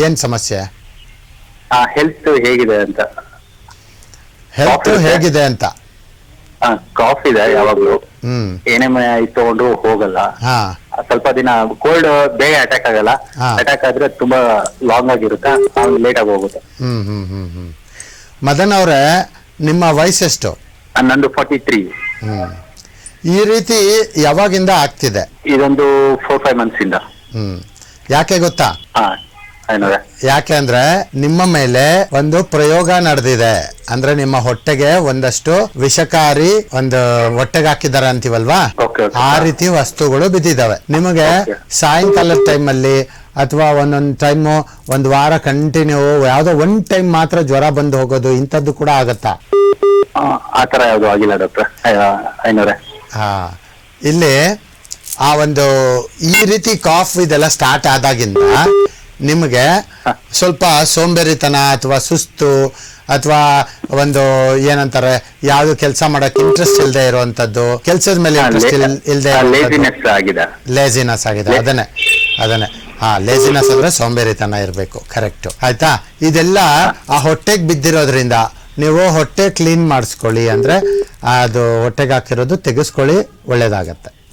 ಏನ್ ಸಮಸ್ಯೆ? ಹೆಲ್ತ್ ಹೇಗಿದೆ ಅಂತ. ಹೆಲ್ತ್ ಹೇಗಿದೆ ಅಂತ. ಕಾಫ್ ಇದೆ ಯಾವಾಗ್ಲೂ. ಹ್ಮ್. ಏನೇ ತಗೊಂಡ್ರು ಹೋಗಲ್ಲ. ಹಾ. ಸ್ವಲ್ಪ ದಿನ ಕೋಲ್ಡ್ ಬೇಗ ಅಟ್ಯಾಕ್ ಆಗಲ್ಲ. ಅಟ್ಯಾಕ್ ಆದ್ರೆ ತುಂಬಾ ಲಾಂಗ್ ಆಗಿರುತ್ತೆ. ಲೇಟ್ ಆಗಿ ಹೋಗುತ್ತೆ. ಹ್ಮ್ ಹ್ಮ್ ಹ್ಮ್ ಹ್ಮ್. ಮದನ್ ಅವರೇ ನಿಮ್ಮ ವಯಸ್ಸೆಷ್ಟು ಎಷ್ಟು? ನಂದು ಫಾರ್ಟಿ ತ್ರೀ ಹ್ಮ್. ಈ ರೀತಿ ಯಾವಾಗಿಂದ ಆಗ್ತಿದೆ? ಇದೊಂದು ಫೋರ್ ಫೈವ್ ಮಂತ್ಸ್ ಇಂದ. ಹ್ಮ್. ಯಾಕೆ ಗೊತ್ತಾ? ಹಾ ಏನಂದ್ರೆ ಯಾಕೆ ಅಂದ್ರೆ ನಿಮ್ಮ ಮೇಲೆ ಒಂದು ಪ್ರಯೋಗ ನಡೆದಿದೆ. ಅಂದ್ರೆ ನಿಮ್ಮ ಹೊಟ್ಟೆಗೆ ಒಂದಷ್ಟು ವಿಷಕಾರಿ ಒಂದು ಹೊಟ್ಟೆಗೆ ಹಾಕಿದ್ದಾರೆ ಅಂತೀವಲ್ವಾ. ಆ ರೀತಿ ವಸ್ತುಗಳು ಬಿದ್ದಿದ್ದಾವೆ. ನಿಮಗೆ ಸಾಯಂಕಾಲ ಟೈಮ್ ಟೈಮಲ್ಲಿ ಅಥವಾ ಒಂದೊಂದು ಟೈಮು ಒಂದು ವಾರ ಕಂಟಿನ್ಯೂ ಯಾವ್ದೋ ಒಂದ್ ಟೈಮ್ ಮಾತ್ರ ಜ್ವರ ಬಂದು ಹೋಗೋದು ಇಂಥದ್ದು ಕೂಡ ಆಗತ್ತಾ? ಆತರ ಯಾವ್ದು ಆಗಿಲ್ಲ ಡಾಕ್ಟರ್. ಹಾ. ಇಲ್ಲಿ ಆ ಒಂದು ಈ ರೀತಿ ಕಾಫ್ ಇದೆಲ್ಲ ಸ್ಟಾರ್ಟ್ ಆದಾಗಿಂದ ನಿಮಗೆ ಸ್ವಲ್ಪ ಸೋಂಬೇರಿತನ ಅಥವಾ ಸುಸ್ತು ಅಥವಾ ಒಂದು ಏನಂತಾರೆ ಯಾವ್ದು ಕೆಲಸ ಮಾಡಕ್ ಇಂಟ್ರೆಸ್ಟ್ ಇಲ್ಲದೆ ಇರುವಂತದ್ದು ಕೆಲಸದ ಮೇಲೆ ಇಂಟ್ರೆಸ್ಟ್ ಇಲ್ಲದೆ ಲೇಸಿನೆಸ್ ಆಗಿದೆ. ಅದನ್ನೇ ಅದನ್ನೇ. ಹಾ ಲೇಸಿನೆಸ್ ಅಂದ್ರೆ ಸೋಂಬೇರಿತನ ಇರಬೇಕು ಕರೆಕ್ಟ್ ಆಯ್ತಾ? ಇದೆಲ್ಲ ಆ ಹೊಟ್ಟೆಗೆ ಬಿದ್ದಿರೋದ್ರಿಂದ ನೀವು ಹೊಟ್ಟೆ ಕ್ಲೀನ್ ಮಾಡಿಸ್ಕೊಳ್ಳಿ ಅಂದ್ರೆ ಅದು ಹೊಟ್ಟೆಗೆ ಹಾಕಿರೋದು ತೆಗೆಸ್ಕೊಳ್ಳಿ ಒಳ್ಳೇದಾಗತ್ತೆ.